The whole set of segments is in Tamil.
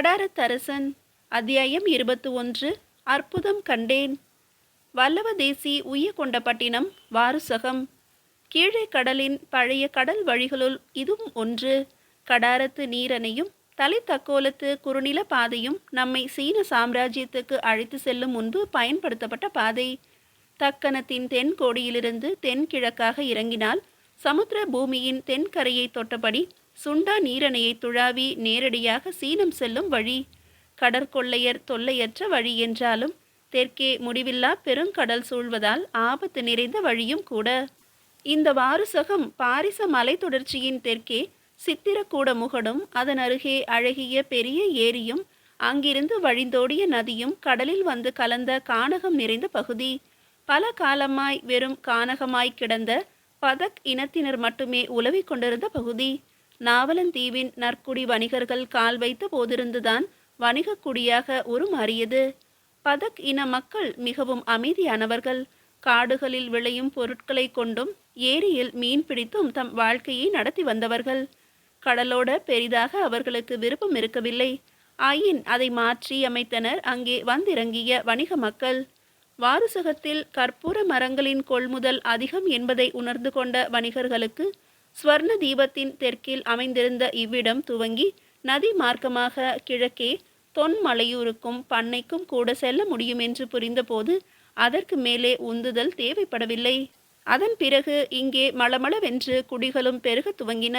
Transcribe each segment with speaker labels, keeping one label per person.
Speaker 1: கடாரத்தரசன் அத்தியாயம் இருபத்து ஒன்று அற்புதம் கண்டேன். வல்லவதேசி உய்ய கொண்டபட்டினம் வாருசகம். கீழே கடலின் பழைய கடல் வழிகளுள் இதுவும் ஒன்று. கடாரத்து நீரணையும் தலைத்தக்கோலத்து குறுநில பாதையும் நம்மை சீன சாம்ராஜ்யத்துக்கு அழைத்து செல்லும் முன்பு பயன்படுத்தப்பட்ட பாதை. தக்கணத்தின் தென்கோடியிலிருந்து தென்கிழக்காக இறங்கினால் சமுத்திர பூமியின் தென்கரையை தொட்டபடி சுண்டா நீரணையை துழாவி நேரடியாக சீனம் செல்லும் வழி. கடற்கொள்ளையர் தொல்லையற்ற வழி என்றாலும் தெற்கே முடிவில்லா பெருங்கடல் சூழ்வதால் ஆபத்து நிறைந்த வழியும் கூட. இந்த வாருசகம் பாரிச மலைத்தொடர்ச்சியின் தெற்கே சித்திரக்கூட முகடும் அதன் அருகே அழகிய பெரிய ஏரியும் அங்கிருந்து வழிந்தோடிய நதியும் கடலில் வந்து கலந்த கானகம் நிறைந்த பகுதி. பல காலமாய் வெறும் கானகமாய் கிடந்த பதக் இனத்தினர் மட்டுமே உலவிக் கொண்டிருந்த பகுதி. நாவலந்தீவின் நற்குடி வணிகர்கள் கால் வைத்த போதிருந்துதான் வணிகக் குடியாக உருமாறியது. பதக் இன மக்கள் மிகவும் அமைதியானவர்கள். காடுகளில் விளையும் பொருட்களை கொண்டும் ஏரியில் மீன் பிடித்தும் தம் வாழ்க்கையை நடத்தி வந்தவர்கள். கடலோட பெரிதாக அவர்களுக்கு விருப்பம் இருக்கவில்லை. ஆயின் அதை மாற்றி அமைத்தனர் அங்கே வந்திறங்கிய வணிக மக்கள். வாருசகத்தில் கற்பூர மரங்களின் கொள்முதல் அதிகம் என்பதை உணர்ந்து கொண்ட வணிகர்களுக்கு ஸ்வர்ண தீபத்தின் தெற்கில் அமைந்திருந்த இவ்விடம் துவங்கி நதி மார்க்கமாக கிழக்கே தொன்மலையூருக்கும் பண்ணைக்கும் கூட செல்ல முடியும் என்று புரிந்தபோது அதற்கு மேலே உந்துதல் தேவைப்படவில்லை. அதன் பிறகு இங்கே மளமளவென்று குடிகளும் பெருக துவங்கின.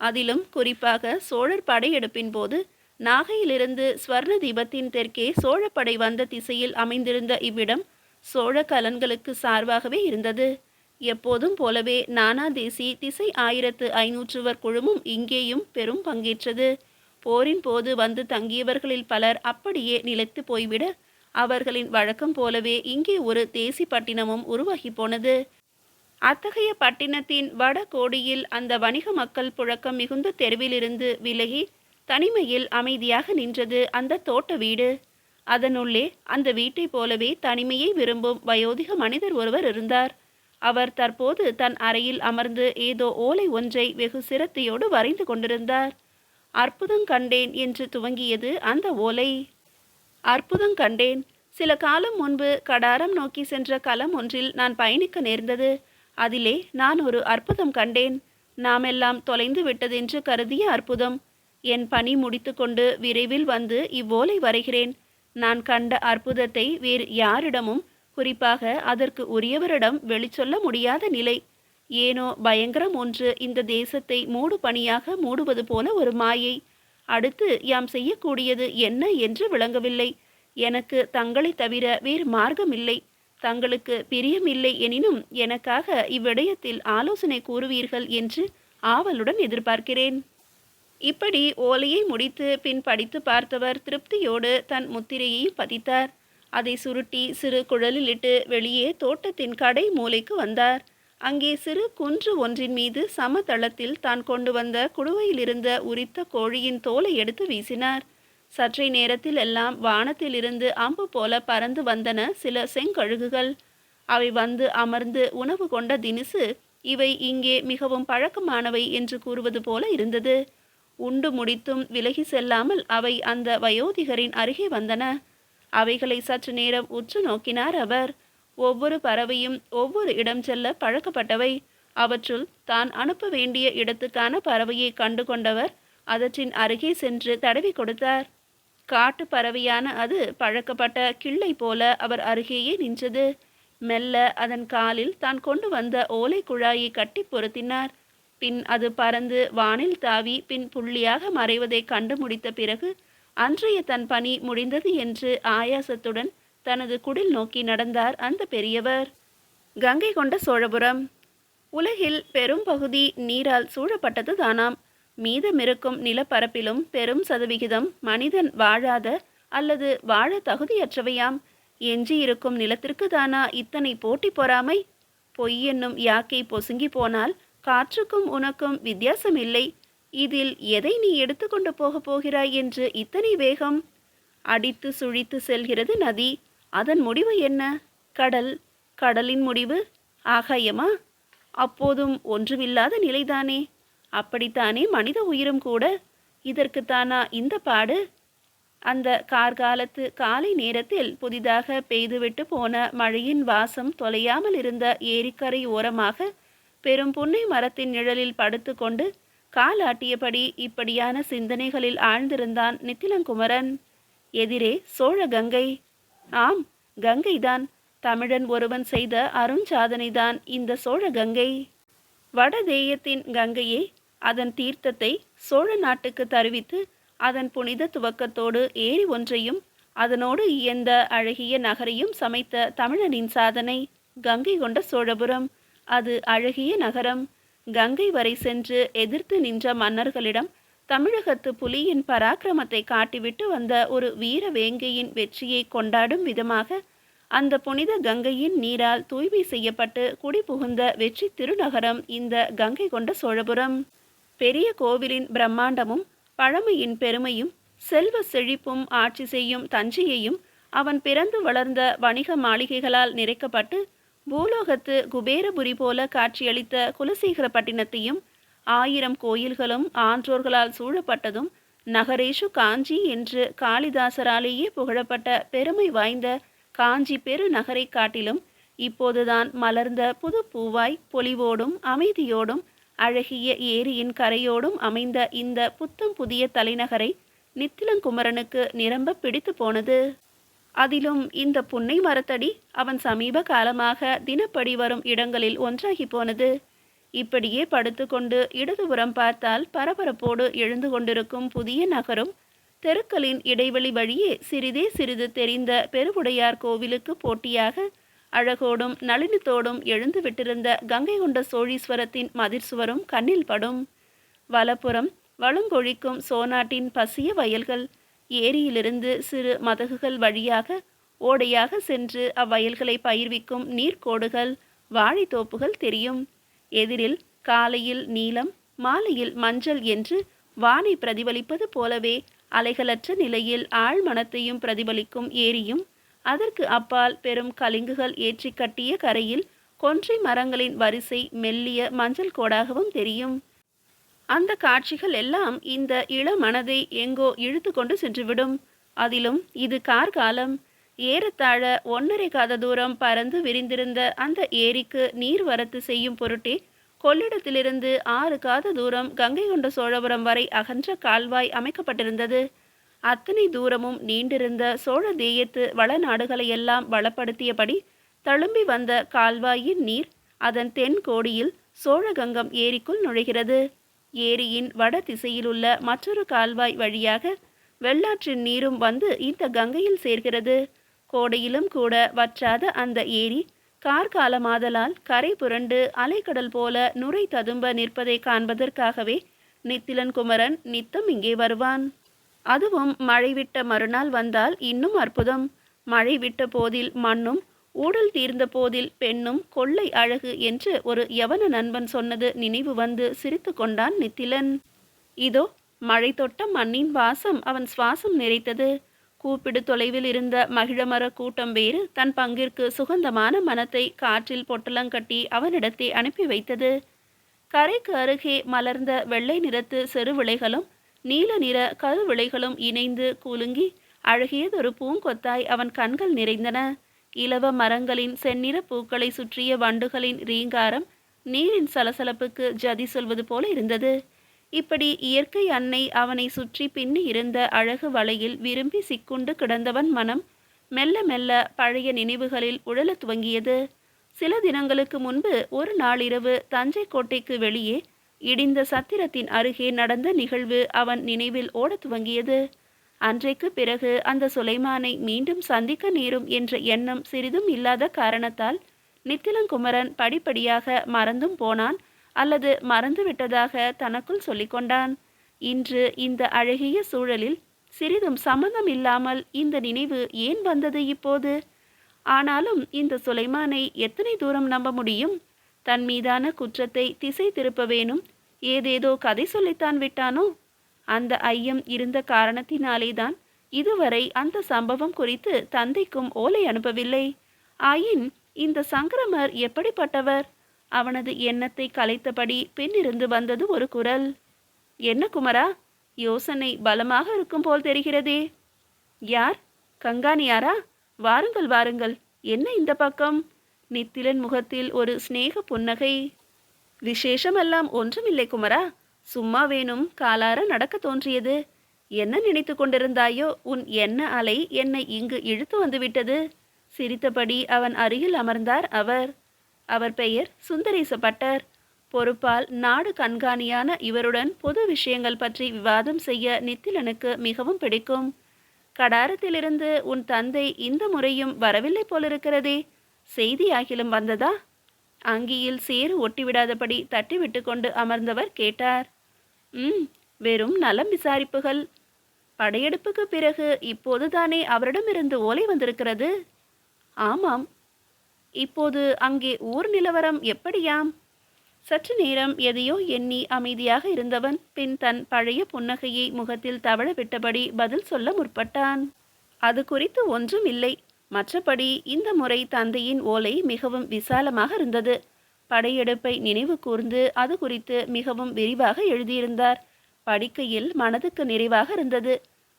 Speaker 1: அதிலும் குறிப்பாக சோழர் படையெடுப்பின் போது நாகையிலிருந்து ஸ்வர்ண தீபத்தின் தெற்கே சோழப்படை வந்த திசையில் அமைந்திருந்த இவ்விடம் சோழ கலன்களுக்கு சார்பாகவே இருந்தது. எப்போதும் போலவே நானாதேசி திசை ஆயிரத்து ஐநூற்றுவர் குழுமும் இங்கேயும் பெரும் பங்கேற்றது. போரின் போது வந்து தங்கியவர்களில் பலர் அப்படியே நிலைத்து போய்விட அவர்களின் வழக்கம் போலவே இங்கே ஒரு தேசி பட்டினமும் உருவாகி போனது. அத்தகைய பட்டினத்தின் வட கோடியில் அந்த வணிக மக்கள் புழக்கம் மிகுந்த தெருவிலிருந்து விலகி தனிமையில் அமைதியாக நின்றது அந்த தோட்ட வீடு. அதனுள்ளே அந்த வீட்டைப் போலவே தனிமையை விரும்பும் வயோதிக மனிதர் ஒருவர் இருந்தார். அவர் தற்போது தன் அறையில் அமர்ந்து ஏதோ ஓலை ஒன்றை வெகு சிரத்தையோடு வரைந்து கொண்டிருந்தார். அற்புதம் கண்டேன் என்று துவங்கியது அந்த ஓலை. அற்புதம் கண்டேன். சில காலம் முன்பு கடாரம் நோக்கி சென்ற களம் ஒன்றில் நான் பயணிக்க நேர்ந்தது. அதிலே நான் ஒரு அற்புதம் கண்டேன். நாமெல்லாம் தொலைந்து விட்டதென்று கருதிய அற்புதம். என் பணி முடித்துக்கொண்டு விரைவில் வந்து இவ்வோலை வரைகிறேன். நான் கண்ட அற்புதத்தை வேறு யாரிடமும் குறிப்பாக அதற்கு உரியவரிடம் வெளிச்சொல்ல முடியாத நிலை. ஏனோ பயங்கரம் ஒன்று இந்த தேசத்தை மூடு பணியாக மூடுவது போல ஒரு மாயை. அடுத்து யாம் செய்யக்கூடியது என்ன என்று விளங்கவில்லை. எனக்கு தங்களை தவிர வேறு மார்க்கமில்லை. தங்களுக்கு பிரியமில்லை எனினும் எனக்காக இவ்விடயத்தில் ஆலோசனை கூறுவீர்கள் என்று ஆவலுடன் எதிர்பார்க்கிறேன். இப்படி ஓலையை முடித்து பின் படித்து பார்த்தவர் திருப்தியோடு தன் முத்திரையை பதித்தார். அதை சுருட்டி சிறு குழலிலிட்டு வெளியே தோட்டத்தின் கடை மூலைக்கு வந்தார். அங்கே சிறு குன்று ஒன்றின் மீது சமதளத்தில் தான் கொண்டு வந்த குடுவையிலிருந்த உரித்த கோழியின் தோலை எடுத்து வீசினார். சற்றை நேரத்தில் எல்லாம் வானத்திலிருந்து அம்பு போல பறந்து வந்தன சில செங்கழுகுகள். அவை வந்து அமர்ந்து உணவு கொண்ட தினுசு இவை இங்கே மிகவும் பழக்கமானவை என்று கூறுவது போல இருந்தது. உண்டு முடித்தும் விலகி செல்லாமல் அவை அந்த வயோதிகரின் அருகே வந்தன. அவைகளை சற்று நேரம் உற்று நோக்கினார் அவர். ஒவ்வொரு பறவையும் ஒவ்வொரு இடம் செல்ல பழக்கப்பட்டவை. அவற்றுள் தான் அனுப்ப வேண்டிய இடத்துக்கான பறவையை கண்டு கொண்டவர் அதற்றின் அருகே சென்று தடவி கொடுத்தார். காட்டு பறவையான அது பழக்கப்பட்ட கிள்ளை போல அவர் அருகேயே நின்றது. மெல்ல அதன் காலில் தான் கொண்டு வந்த ஓலை குழாயை கட்டி பொருத்தினார். பின் அது பறந்து வானில் தாவி பின் புள்ளியாக மறைவதை கண்டு முடித்த பிறகு அன்றைய தன் பணி முடிந்தது என்று ஆயாசத்துடன் தனது குடில் நோக்கி நடந்தார் அந்த பெரியவர். கங்கை கொண்ட சோழபுரம். உலகில் பெரும் பகுதி நீரால் சூழப்பட்டது தானாம் மீதமிருக்கும் நிலப்பரப்பிலும் பெரும் சதவிகிதம் மனிதன் வாழாத அல்லது வாழ தகுதியற்றவையாம். எஞ்சியிருக்கும் நிலத்திற்கு தானா இத்தனை போட்டி பொறாமை? பொய் என்னும் யாக்கை பொசுங்கி போனால் காற்றுக்கும் உனக்கும் வித்தியாசம் இல்லை இதில் எதை நீ எடுத்துக்கொண்டு போகப் போகிறாய் என்று இத்தனை வேகம்? அடித்து சுழித்து செல்கிறது நதி. அதன் முடிவு என்ன? கடல். கடலின் முடிவு? ஆகாயமா? அப்போதும் ஒன்றுமில்லாத நிலைதானே. அப்படித்தானே மனித உயிரும் கூட. இதற்குத்தானா இந்த பாடு? அந்த கார்காலத்து காலை நேரத்தில் புதிதாக பெய்துவிட்டு போன மழையின் வாசம் தொலையாமல் இருந்த ஏரிக்கரை ஓரமாக பெரும் புன்னை மரத்தின் நிழலில் படுத்துக்கொண்டு காலாட்டியபடி இப்படியான சிந்தனைகளில் ஆழ்ந்திருந்தான் நித்திலங்குமரன். எதிரே சோழ கங்கை. ஆம் கங்கைதான். தமிழன் ஒருவன் செய்த அருஞ்சாதனைதான் இந்த சோழ கங்கை. வடதேயத்தின் கங்கையே அதன் தீர்த்தத்தை சோழ நாட்டுக்கு தருவித்து அதன் புனித துவக்கத்தோடு ஏரி ஒன்றையும் அதனோடு இயந்த அழகிய நகரையும் சமைத்த தமிழனின் சாதனை கங்கை கொண்ட சோழபுரம். அது அழகிய நகரம். கங்கை வரை சென்று எதிர்த்து நின்ற மன்னர்களிடம் தமிழகத்து புலியின் பராக்கிரமத்தை காட்டிவிட்டு வந்த ஒரு வீர வேங்கையின் வெற்றியை கொண்டாடும் விதமாக அந்த புனித கங்கையின் நீரால் தூய்மை செய்யப்பட்டு குடிபுகுந்த வெற்றி திருநகரம் இந்த கங்கை கொண்ட சோழபுரம். பெரிய கோவிலின் பிரம்மாண்டமும் பழமையின் பெருமையும் செல்வ செழிப்பும் ஆட்சி செய்யும் தஞ்சையையும் அவன் பிறந்து வளர்ந்த வணிக மாளிகைகளால் நிறைக்கப்பட்டு பூலோகத்து குபேரபுரி போல காட்சியளித்த குலசேகரப்பட்டினத்தையும் ஆயிரம் கோயில்களும் ஆன்றோர்களால் சூழப்பட்டதும் நகரேஷு காஞ்சி என்று காளிதாசராலேயே புகழப்பட்ட பெருமை வாய்ந்த காஞ்சி பெருநகரை காட்டிலும் இப்போதுதான் மலர்ந்த புது பூவாய் பொலிவோடும் அமைதியோடும் அழகிய ஏரியின் கரையோடும் அமைந்த இந்த புத்தம் புதிய தலைநகரை நித்திலங்குமரனுக்கு நிரம்ப பிடித்து போனது. அதிலும் இந்த புன்னை மரத்தடி அவன் சமீப காலமாக தினப்படி வரும் இடங்களில் ஒன்றாகி போனது. இப்படியே படுத்துக்கொண்டு இடதுபுறம் பார்த்தால் பரபரப்போடு எழுந்து கொண்டிருக்கும் புதிய நகரும் தெருக்களின் இடைவெளி வழியே சிறிதே சிறிது தெரிந்த பெருவுடையார் கோவிலுக்கு போட்டியாக அழகோடும் நளினத்தோடும் எழுந்து விட்டிருந்த கங்கை கொண்ட சோழீஸ்வரத்தின் மதிர்சுவரும் கண்ணில் படும். வலப்புறம் வளங்கொழிக்கும் சோனாட்டின் பசிய வயல்கள் ஏரியிலிருந்து சிறு மதகுகள் வழியாக ஓடையாக சென்று அவ்வயல்களை பயிர்விக்கும் நீர்க்கோடுகள் வாழைத்தோப்புகள் தெரியும். எதிரில் காலையில் நீலம் மாலையில் மஞ்சள் என்று வானை பிரதிபலிப்பது போலவே அலைகளற்ற நிலையில் ஆழ்மனத்தையும் பிரதிபலிக்கும் ஏரியும் அதற்கு அப்பால் பெரும் கலிங்குகள் ஏற்றி கட்டிய கரையில் கொன்றை மரங்களின் வரிசை மெல்லிய மஞ்சள் கோடாகவும் தெரியும். அந்த காட்சிகள் எல்லாம் இந்த இள மனதை எங்கோ இழுத்து கொண்டு சென்றுவிடும். அதிலும் இது கார்காலம். ஏறத்தாழ ஒன்றரை காத தூரம் பறந்து விரிந்திருந்த அந்த ஏரிக்கு நீர் வரத்து செய்யும் பொருட்டே கொள்ளிடத்திலிருந்து ஆறு காத தூரம் கங்கை கொண்ட சோழபுரம் வரை அகன்ற கால்வாய் அமைக்கப்பட்டிருந்தது. அத்தனை தூரமும் நீண்டிருந்த சோழ தேயத்து வளநாடுகளையெல்லாம் வளப்படுத்தியபடி தழும்பி வந்த கால்வாயின் நீர் அதன் தென் கோடியில் சோழகங்கம் ஏரிக்குள் நுழைகிறது. ஏரியின் வட திசையிலுள்ள மற்றொரு கால்வாய் வழியாக வெள்ளாற்றின் நீரும் வந்து இந்த கங்கையில் சேர்கிறது. கோடையிலும் கூட வற்றாத அந்த ஏரி கார்காலமாதலால் கரை புரண்டு அலைக்கடல் போல நுரை ததும்ப நிற்பதை காண்பதற்காகவே நித்திலன் குமரன் நித்தம் இங்கே வருவான். அதுவும் மழை விட்ட மறுநாள் வந்தால் இன்னும் அற்புதம். மழை விட்ட போதில் மண்ணும் ஊடல் தீர்ந்த போதில் பெண்ணும் கொள்ளை அழகு என்று ஒரு யவன நண்பன் சொன்னது நினைவு வந்து சிரித்து கொண்டான் நித்திலன். இதோ மழை தொட்ட மண்ணின் வாசம் அவன் சுவாசம் நிறைத்தது. கூப்பிடு தொலைவில் இருந்த மகிழமர கூட்டம் வேறு தன் பங்கிற்கு சுகந்தமான மனத்தை காற்றில் பொட்டலங்கட்டி அவனிடத்தை அனுப்பி வைத்தது. கரைக்கு அருகே மலர்ந்த வெள்ளை நிறத்து செருவிளைகளும் நீல நிற கருவிளைகளும் இணைந்து குலுங்கி அழகியதொரு பூங்கொத்தாய் அவன் கண்கள் நிறைந்தன. இலவ மரங்களின் செந்நிற பூக்களை சுற்றிய வண்டுகளின் ரீங்காரம் நீரின் சலசலப்புக்கு ஜதி சொல்வது போல இருந்தது. இப்படி இயற்கை அன்னை அவனை சுற்றி பின்னி இருந்த அழகு வலையில் விரும்பி சிக்குண்டு கிடந்தவன் மனம் மெல்ல மெல்ல பழைய நினைவுகளில் உழலத் துவங்கியது. சில தினங்களுக்கு முன்பு ஒரு நாளிரவு தஞ்சை கோட்டைக்கு வெளியே இடிந்த சத்திரத்தின் அருகே நடந்த நிகழ்வு அவன் நினைவில் ஓடத் துவங்கியது. அன்றைக்கு பிறகு அந்த சுலைமானை மீண்டும் சந்திக்க நேரும் என்ற எண்ணம் சிறிதும் இல்லாத காரணத்தால் நித்திலங்குமரன் படிப்படியாக மறந்தும் போனான் அல்லது மறந்துவிட்டதாக தனக்குள் சொல்லிக்கொண்டான் இன்று இந்த அழகிய சூழலில் சிறிதும் சம்மந்தம் இல்லாமல் இந்த நினைவு ஏன் வந்தது இப்போது? ஆனாலும் இந்த சுலைமானை எத்தனை தூரம் நம்ப முடியும்? தன் மீதான குற்றத்தை திசை திருப்ப வேணும்? ஏதேதோ கதை சொல்லித்தான் விட்டானோ? அந்த ஐயம் இருந்த காரணத்தினாலேதான் இதுவரை அந்த சம்பவம் குறித்து தந்தைக்கும் ஓலை அனுப்பவில்லை. ஆயின் இந்த சங்கரமர் எப்படிப்பட்டவர்? அவனது எண்ணத்தை கலைத்தபடி பின்னிருந்து வந்தது ஒரு குரல். என்ன குமரா யோசனை பலமாக இருக்கும் போல் தெரிகிறதே. யார்? கங்காணியாரா? வாருங்கள் வாருங்கள். என்ன இந்த பக்கம்? நித்திலன் முகத்தில் ஒரு சிநேக புன்னகை. விசேஷமெல்லாம் ஒன்றுமில்லை குமரா. சும்மா வேணும் காலார நடக்க தோன்றியது. என்ன நினைத்து கொண்டிருந்தாயோ உன் எண்ண அலை என்னை இங்கு இழுத்து வந்துவிட்டது. சிரித்தபடி அவன் அருகில் அமர்ந்தார் அவர். அவர் பெயர் சுந்தரேச பட்டர் பொறுப்பால் நாடு கண்காணியான இவருடன் பொது விஷயங்கள் பற்றி விவாதம் செய்ய நித்திலனுக்கு மிகவும் பிடிக்கும். கடாரத்திலிருந்து உன் தந்தை இந்த முறையும் வரவில்லை போலிருக்கிறதே. செய்தி ஆகிலும் வந்ததா? அங்கியில் சேறு ஒட்டிவிடாதபடி தட்டிவிட்டு கொண்டு அமர்ந்தவர் கேட்டார். ம் வெறும் நலம் விசாரிப்புகள். படையெடுப்புக்கு பிறகு இப்போதுதானே அவரிடமிருந்து ஓலை வந்திருக்கிறது? ஆமாம். இப்போது அங்கே ஊர் நிலவரம் எப்படியாம்? சற்று நேரம் எதையோ எண்ணி அமைதியாக இருந்தவன் பின் தன் பழைய புன்னகையை முகத்தில் தவழ விட்டபடி பதில் சொல்ல முற்பட்டான். அது குறித்து ஒன்றும் இல்லை மற்றபடி இந்த முறை தந்தையின் ஓலை மிகவும் விசாலமாக இருந்தது. படையெடுப்பை நினைவு கூர்ந்து அது குறித்து மிகவும் விரிவாக எழுதியிருந்தார். படிக்கையில் மனதுக்கு நிறைவாக இருந்தது.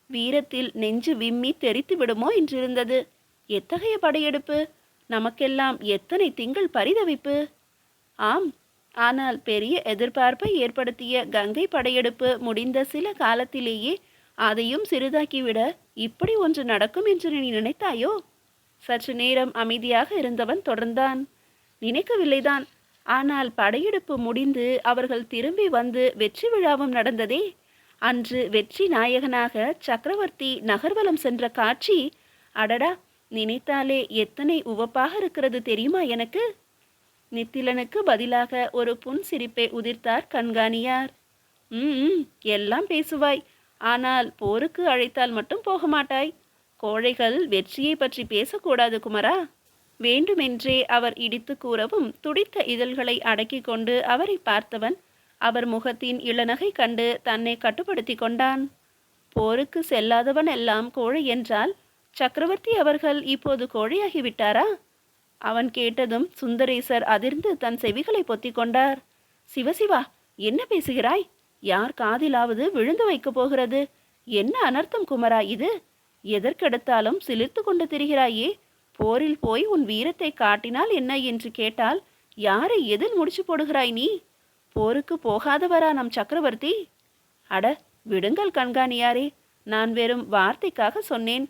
Speaker 1: வீரத்தில் நெஞ்சு விம்மி தெரித்து விடுமோ என்றிருந்தது. எத்தகைய படையெடுப்பு? நமக்கெல்லாம் எத்தனை திங்கள் பரிதவிப்பு? ஆம் ஆனால் பெரிய எதிர்பார்ப்பை ஏற்படுத்திய கங்கை படையெடுப்பு முடிந்த சில காலத்திலேயே அதையும் சிறிதாக்கிவிட இப்படி ஒன்று நடக்கும் என்று நீ நினைத்தாயோ? சற்று நேரம் அமைதியாக இருந்தவன் தொடர்ந்தான். நினைக்கவில்லைதான். ஆனால் படையெடுப்பு முடிந்து அவர்கள் திரும்பி வந்து வெற்றி விழாவும் நடந்ததே. அன்று வெற்றி நாயகனாக சக்கரவர்த்தி நகர்வலம் சென்ற காட்சி அடடா நினைத்தாலே எத்தனை உவப்பாக இருக்கிறது தெரியுமா எனக்கு? நித்திலனுக்கு பதிலாக ஒரு புன் சிரிப்பை உதிர்த்தார் கண்காணியார். ம் ம், எல்லாம் பேசுவாய் ஆனால் போருக்கு அழைத்தால் மட்டும் போக மாட்டாய். கோழைகள் வெற்றியை பற்றி பேசக்கூடாது குமரா. வேண்டுமென்றே அவர் இடித்து கூறவும் துடித்த இதழ்களை அடக்கிக் கொண்டு அவரை பார்த்தவன் அவர் முகத்தின் இளநகை கண்டு தன்னை கட்டுப்படுத்தி கொண்டான். போருக்கு செல்லாதவன் எல்லாம் கோழை என்றால் சக்கரவர்த்தி அவர்கள் இப்போது கோழையாகிவிட்டாரா அவன் கேட்டதும் சுந்தரேசர் அதிர்ந்து தன் செவிகளை பொத்தி கொண்டார். சிவசிவா என்ன பேசுகிறாய்? யார் காதிலாவது விழுந்து வைக்கப் போகிறது? என்ன அனர்த்தம் குமரா இது? எதற்கெடுத்தாலும் சிலிர்த்து கொண்டு திரிகிறாயே? போரில் போய் உன் வீரத்தை காட்டினால் என்ன என்று கேட்டால் யாரை எதில் முடிச்சு போடுகிறாய் நீ? போருக்கு போகாதவரா நம் சக்கரவர்த்தி? அட விடுங்கள் கண்காணியாரே நான் வெறும் வார்த்தைக்காக சொன்னேன்.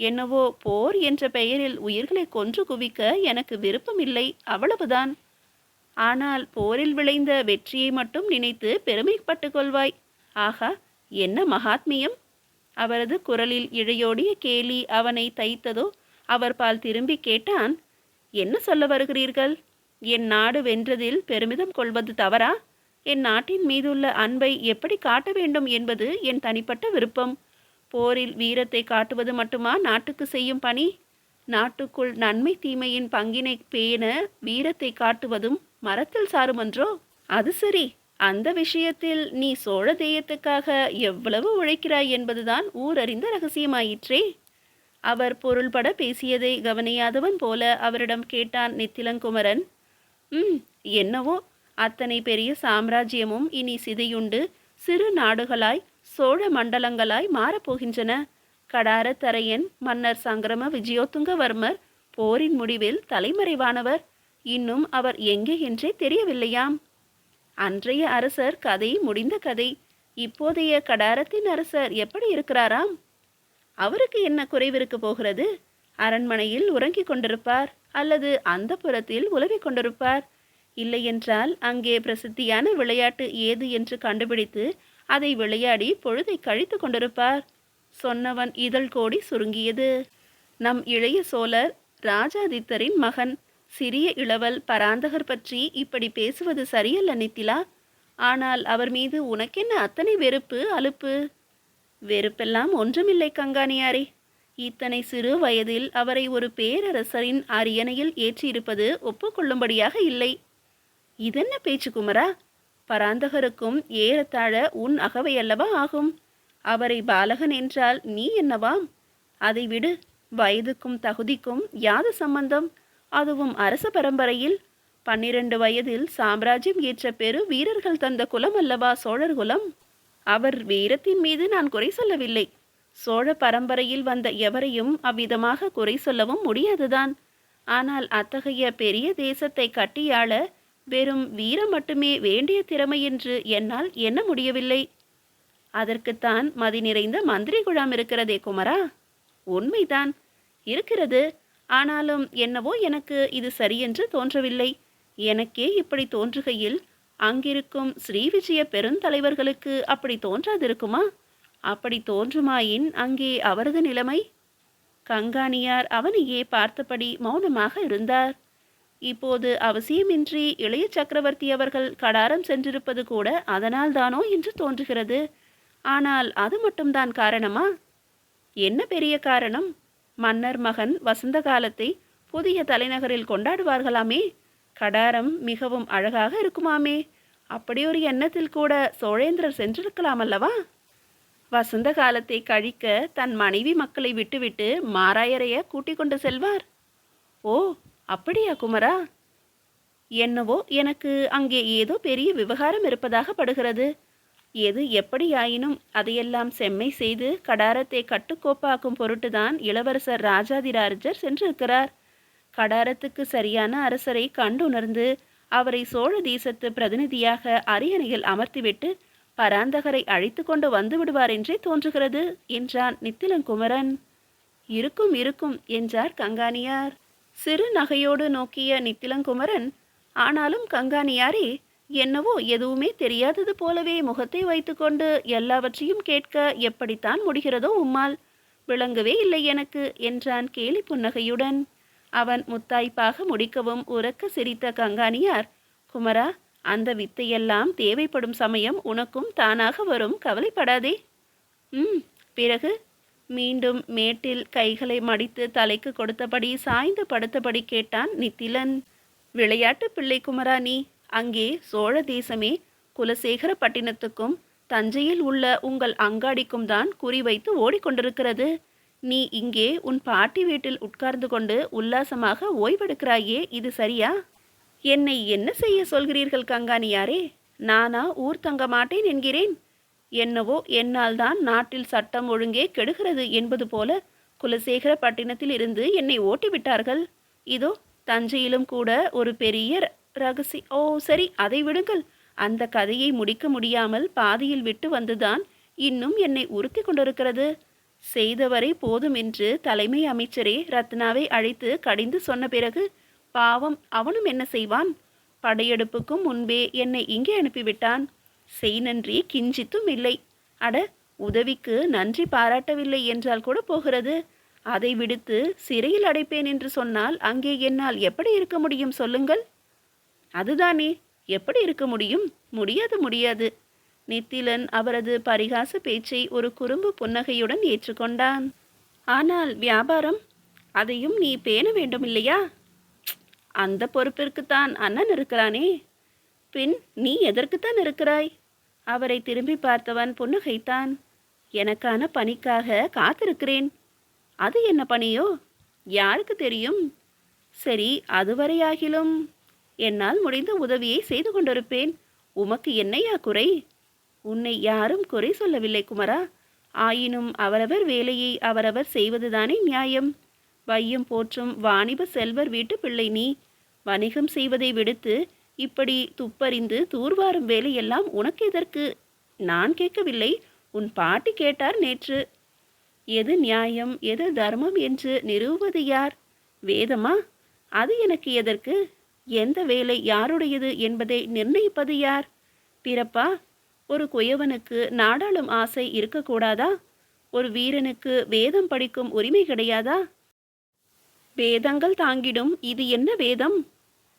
Speaker 1: என்னவோ போர் என்ற பெயரில் உயிர்களை கொன்று குவிக்க எனக்கு விருப்பமில்லை அவ்வளவுதான். ஆனால் போரில் விளைந்த வெற்றியை மட்டும் நினைத்து பெருமைப்பட்டு கொள்வாய். ஆகா என்ன மகாத்மியம்? அவரது குரலில் இழையோடிய கேலி அவனை தைத்ததோ அவர் பால் திரும்பி கேட்டான் என்ன சொல்ல வருகிறீர்கள்? என் நாடு வென்றதில் பெருமிதம் கொள்வது தவறா? என் நாட்டின் மீதுள்ள அன்பை எப்படி காட்ட வேண்டும் என்பது என் தனிப்பட்ட விருப்பம். போரில் வீரத்தை காட்டுவது மட்டுமா நாட்டுக்கு செய்யும் பணி? நாட்டுக்குள் நன்மை தீமையின் பங்கினை பேண வீரத்தை காட்டுவதும் மரத்தில் சாருமன்றோ அது சரி அந்த விஷயத்தில் நீ சோழ தேயத்துக்காக எவ்வளவு உழைக்கிறாய் என்பதுதான் ஊரறிந்த ரகசியமாயிற்றே. அவர் பொருள்பட பேசியதை கவனியாதவன் போல அவரிடம் கேட்டான் நித்திலங்குமரன். ம் என்னவோ? அத்தனை பெரிய சாம்ராஜ்யமும் இனி சிதையுண்டு. சிறு நாடுகளாய் சோழ மண்டலங்களாய் மாறப்போகின்றன. கடாரத்தரையன் மன்னர் சங்கிரம விஜயோத்துங்கவர்மர் போரின் முடிவில் தலைமறைவானவர். இன்னும் அவர் எங்கே என்றே தெரியவில்லையாம். அன்றைய அரசர் கதை முடிந்த கதை. இப்போதைய கடாரத்தின் அரசர் எப்படி இருக்கிறாராம்? அவருக்கு என்ன குறைவிருக்க போகிறது? அரண்மனையில் உறங்கிக் கொண்டிருப்பார் அல்லது அந்த புறத்தில் உலவிக் கொண்டிருப்பார்? இல்லையென்றால் அங்கே பிரசித்தியான விளையாட்டு ஏது என்று கண்டுபிடித்து அதை விளையாடி பொழுதை கழித்து கொண்டிருப்பார். சொன்னவன் இதழ் கோடி சுருங்கியது. நம் இளைய சோழர் ராஜாதித்தரின் மகன் சிறிய இளவல் பராந்தகர் பற்றி இப்படி பேசுவது சரியல்ல நித்திலா. ஆனால் அவர் மீது உனக்கென்ன அத்தனை வெறுப்பு அலுப்பு? வெறுப்பெல்லாம் ஒன்றுமில்லை கங்காணியாரே. இத்தனை சிறு வயதில் அவரை ஒரு பேரரசரின் அரியணையில் ஏற்றியிருப்பது ஒப்புக்கொள்ளும்படியாக இல்லை. இதென்ன பேச்சு குமரா? பராந்தகருக்கும் ஏறத்தாழ உன் அகவை அல்லவா ஆகும்? அவரை பாலகன் என்றால் நீ என்னவாம்? அதை விடு வயதுக்கும் தகுதிக்கும் யாது சம்பந்தம்? அதுவும் அரச பரம்பரையில். பன்னிரண்டு வயதில் சாம்ராஜ்யம் ஏற்ற பெரு வீரர்கள் தந்த குலம் அல்லவா சோழர் குலம்? அவர் வீரத்தின் மீது நான் குறை சொல்லவில்லை. சோழ பரம்பரையில் வந்த எவரையும் அவ்விதமாக குறை சொல்லவும் முடியாதுதான். ஆனால் அத்தகைய பெரிய தேசத்தை கட்டியாள வெறும் வீரம் மட்டுமே வேண்டிய திறமை என்று என்னால் எண்ண முடியவில்லை. அதற்குத்தான் மதி நிறைந்த மந்திரி குழாம் இருக்கிறதே குமரா. உண்மைதான். இருக்கிறது. ஆனாலும் என்னவோ எனக்கு இது சரியென்று தோன்றவில்லை. எனக்கே இப்படி தோன்றுகையில் அங்கிருக்கும் ஸ்ரீவிஜய பெருந்தலைவர்களுக்கு அப்படி தோன்றாதிருக்குமா? அப்படி தோன்றுமாயின் அங்கே அவரது நிலைமை? கங்காணியார் அவனையே பார்த்தபடி மௌனமாக இருந்தார். இப்போது அவசியமின்றி இளைய சக்கரவர்த்தி அவர்கள் கடாரம் சென்றிருப்பது கூட அதனால்தானோ என்று தோன்றுகிறது. ஆனால் அது மட்டும்தான் காரணமா? என்ன பெரிய காரணம்? மன்னர் மகன் வசந்த காலத்தை புதிய தலைநகரில் கொண்டாடுவார்களாமே? கடாரம் மிகவும் அழகாக இருக்குமாமே. அப்படி ஒரு எண்ணத்தில் கூட சோழேந்திரர் சென்றிருக்கலாம் அல்லவா? வசந்த காலத்தை கழிக்க தன் மனைவி மக்களை விட்டுவிட்டு மாராயரைய கூட்டிக் கொண்டு செல்வார். ஓ அப்படியா குமரா? என்னவோ எனக்கு அங்கே ஏதோ பெரிய விவகாரம் இருப்பதாக படுகிறது. எது எப்படியாயினும் அதையெல்லாம் செம்மை செய்து கடாரத்தை கட்டுக்கோப்பாக்கும் பொருட்டுதான் இளவரசர் ராஜாதிராஜர் சென்றிருக்கிறார். கடாரத்துக்கு சரியான அரசரை கண்டுணர்ந்து அவரை சோழ தேசத்து பிரதிநிதியாக அரியணையில் அமர்த்திவிட்டு பராந்தகரை அழைத்து கொண்டு வந்து விடுவார் என்றே தோன்றுகிறது என்றான் நித்திலங்குமரன். இருக்கும் இருக்கும் என்றார் கங்காணியார். சிறு நகையோடு நோக்கிய நித்திலங்குமரன் ஆனாலும் கங்காணியாரே என்னவோ எதுவுமே தெரியாதது போலவே முகத்தை வைத்துக்கொண்டு எல்லாவற்றையும் கேட்க எப்படித்தான் முடிகிறதோ உம்மால்? விளங்கவே இல்லை எனக்கு என்றான் கேலி புன்னகையுடன். அவன் முத்தாய்ப்பாக முடிக்கவும் உறக்க சிரித்த கங்காணியார் குமரா அந்த வித்தையெல்லாம் தேவைப்படும் சமயம் உனக்கும் தானாக வரும் கவலைப்படாதே. ம் பிறகு? மீண்டும் மேட்டில் கைகளை மடித்து தலைக்கு கொடுத்தபடி சாய்ந்து படுத்தபடி கேட்டான் நித்திலன். விளையாட்டு பிள்ளை குமரா நீ அங்கே சோழ தேசமே குலசேகரப்பட்டினத்துக்கும் தஞ்சையில் உள்ள உங்கள் அங்காடிக்கும் தான் குறிவைத்து ஓடிக்கொண்டிருக்கிறது. நீ இங்கே உன் பாட்டி வீட்டில் உட்கார்ந்து கொண்டு உல்லாசமாக ஓய்வெடுக்கிறாயே இது சரியா? என்னை என்ன செய்ய சொல்கிறீர்கள் கங்காணியாரே? நானா ஊர் தங்க மாட்டேன் என்கிறேன். என்னவோ என்னால் தான் நாட்டில் சட்டம் ஒழுங்கே கெடுகிறது என்பது போல குலசேகர பட்டினத்தில் இருந்து என்னை ஓட்டி விட்டார்கள் இதோ தஞ்சையிலும் கூட ஒரு பெரிய ரகசி ஓ சரி அதை விடுங்கள். அந்த கதையை முடிக்க முடியாமல் பாதியில் விட்டு வந்துதான் இன்னும் என்னை உறுத்தி கொண்டிருக்கிறது. செய்தவரை போதும் என்று தலைமை அமைச்சரே ரத்னாவை அழைத்து கடிந்து சொன்ன பிறகு பாவம் அவனும் என்ன செய்வான்? படையெடுப்புக்கும் முன்பே என்னை இங்கே அனுப்பிவிட்டான். செய் நன்றி கிஞ்சித்தும் இல்லை. அட உதவிக்கு நன்றி பாராட்டவில்லை என்றால் கூட போகிறது. அதை விடுத்து சிறையில் அடைப்பேன் என்று சொன்னால் அங்கே என்னால் எப்படி இருக்க முடியும் சொல்லுங்கள். அதுதானே எப்படி இருக்க முடியும்? முடியாது முடியாது. நித்திலன் அவரது பரிகாச பேச்சை ஒரு குறும்பு புன்னகையுடன் ஏற்றுக்கொண்டான். ஆனால் வியாபாரம் அதையும் நீ பேண வேண்டும் இல்லையா அந்த பொறுப்பிற்குத்தான் அண்ணன் இருக்கிறானே. பின் நீ எதற்குத்தான் இருக்கிறாய்? அவரை திரும்பி பார்த்தவன் புன்னகைத்தான். எனக்கான பணிக்காக காத்திருக்கிறேன். அது என்ன பணியோ? யாருக்கு தெரியும்? சரி அதுவரையாகிலும் என்னால் முடிந்த உதவியை செய்து கொண்டிருப்பேன். உமக்கு என்னையா குறை? உன்னை யாரும் குறை சொல்லவில்லை குமரா. ஆயினும் அவரவர் வேலையை அவரவர் செய்வதுதானே நியாயம். வையம் போற்றும் வாணிப செல்வர் வீட்டு பிள்ளை நீ. வணிகம் செய்வதை விடுத்து இப்படி துப்பறிந்து தூர்வாரும் வேலையெல்லாம் உனக்கு எதற்கு? நான் கேட்கவில்லை உன் பாட்டி கேட்டார் நேற்று. எது நியாயம் எது தர்மம் என்று நிறுவுவது யார்? வேதமா? அது எனக்கு எதற்கு? எந்த வேலை யாருடையது என்பதை நிர்ணயிப்பது யார்? பிறப்பா? ஒரு குயவனுக்கு நாடாளும் ஆசை இருக்கக்கூடாதா? ஒரு வீரனுக்கு வேதம் படிக்கும் உரிமை கிடையாதா? வேதங்கள் தாங்கிடும் இது என்ன வேதம்?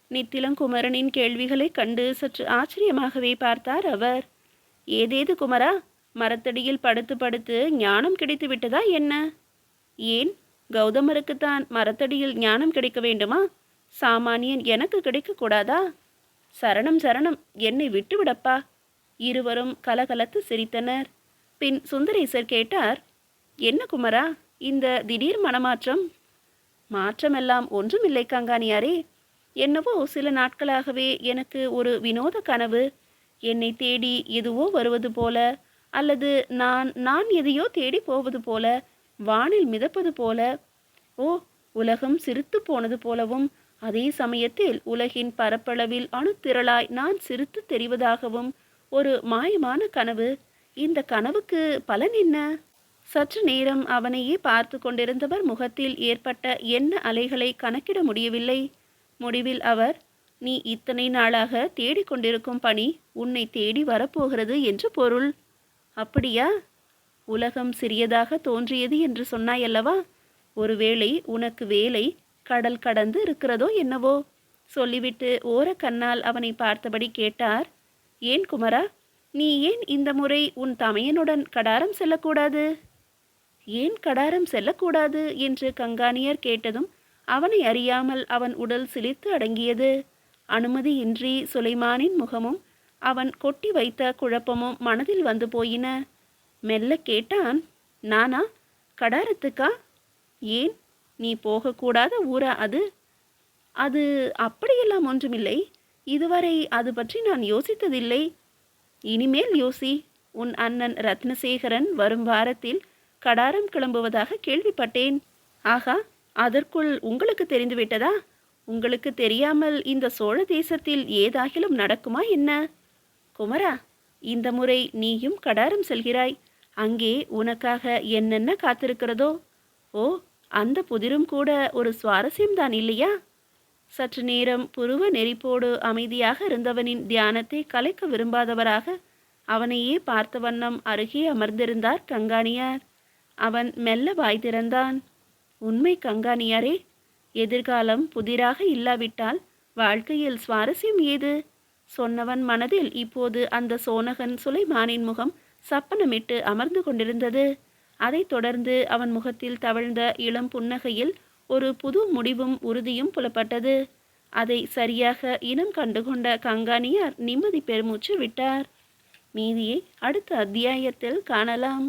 Speaker 1: நித்திலங்குமரனின் கேள்விகளைக் கண்டு சற்று ஆச்சரியமாகவே பார்த்தார் அவர். ஏதேது குமரா மரத்தடியில் படுத்து படுத்து ஞானம் கிடைத்து விட்டதா என்ன? ஏன்? கௌதமருக்குத்தான் மரத்தடியில் ஞானம் கிடைக்க வேண்டுமா? சாமானியன் எனக்கு கிடைக்கக்கூடாதா? சரணம் சரணம் என்னை விட்டுவிடப்பா. இருவரும் கலகலத்து சிரித்தனர். பின் சுந்தரேசர் கேட்டார் என்ன குமரா இந்த திடீர் மனமாற்றம்? மாற்றமெல்லாம் ஒன்றுமில்லை கங்காணியாரே. என்னவோ சில நாட்களாகவே எனக்கு ஒரு வினோத கனவு. என்னை தேடி எதுவோ வருவது போல அல்லது நான் நான் எதையோ தேடி போவது போல வானில் மிதப்பது போல. ஓ உலகம் சிரித்து போனது போலவும் அதே சமயத்தில் உலகின் பரப்பளவில் அணுத்திரளாய் நான் சிரித்து தெரிவதாகவும் ஒரு மாயமான கனவு. இந்த கனவுக்கு பலன் என்ன? சற்று நேரம் அவனையே பார்த்து கொண்டிருந்தவர் முகத்தில் ஏற்பட்ட எண்ண அலைகளை கணக்கிட முடியவில்லை. முடிவில் அவர் நீ இத்தனை நாளாக தேடிக்கொண்டிருக்கும் பணி உன்னை தேடி வரப்போகிறது என்று பொருள். அப்படியா? உலகம் சிறியதாக தோன்றியது என்று சொன்னாயல்லவா? ஒருவேளை உனக்கு வேலை கடல் கடந்து இருக்கிறதோ என்னவோ? சொல்லிவிட்டு ஓரக்கண்ணால் அவனை பார்த்தபடி கேட்டார். ஏன் குமரா? நீ ஏன் இந்த முறை உன் தமையனுடன் கடாரம் செல்லக்கூடாது? ஏன் கடாரம் செல்லக்கூடாது? என்று கங்காணியர் கேட்டதும் அவனை அறியாமல் அவன் உடல் சிலித்து அடங்கியது. அனுமதியின்றி சுலைமானின் முகமும் அவன் கொட்டி வைத்த குழப்பமும் மனதில் வந்து போயின. மெல்ல கேட்டான் நானா? கடாரத்துக்கா? ஏன்? நீ போகக்கூடாத ஊரா அது? அது அப்படியெல்லாம் ஒன்றுமில்லை. இதுவரை அது பற்றி நான் யோசித்ததில்லை. இனிமேல் யோசி. உன் அண்ணன் ரத்னசேகரன் வரும் வாரத்தில் கடாரம் கிளம்புவதாக கேள்விப்பட்டேன். ஆகா அதற்குள் உங்களுக்கு தெரிந்துவிட்டதா? உங்களுக்கு தெரியாமல் இந்த சோழ தேசத்தில் ஏதாகிலும் நடக்குமா என்ன? குமரா இந்த முறை நீயும் கடாரம் செல்கிறாய். அங்கே உனக்காக என்னென்ன காத்திருக்கிறதோ? ஓ அந்த புதிரும் கூட ஒரு சுவாரஸ்யம்தான் இல்லையா? சற்று நேரம் புருவ நெறிப்போடு அமைதியாக இருந்தவனின் தியானத்தை கலைக்க விரும்பாதவராக அவனையே பார்த்த வண்ணம் அருகே அமர்ந்திருந்தார் கங்காணியார். அவன் மெல்ல வாய் திறந்தான். உண்மை கங்காணியாரே எதிர்காலம் புதிராக இல்லாவிட்டால் வாழ்க்கையில் சுவாரஸ்யம் ஏது? சொன்னவன் மனதில் இப்போது அந்த சோனகன் சுலைமானின் முகம் சப்பனமிட்டு அமர்ந்து கொண்டிருந்தது. அதைத் தொடர்ந்து அவன் முகத்தில் தவழ்ந்த இளம் புன்னகையில் ஒரு புது முடிவும் உறுதியும் புலப்பட்டது. அதை சரியாக இனம் கண்டுகொண்ட கங்காணியார் நிம்மதி பெருமூச்சு விட்டார். மீதியை அடுத்த அத்தியாயத்தில் காணலாம்.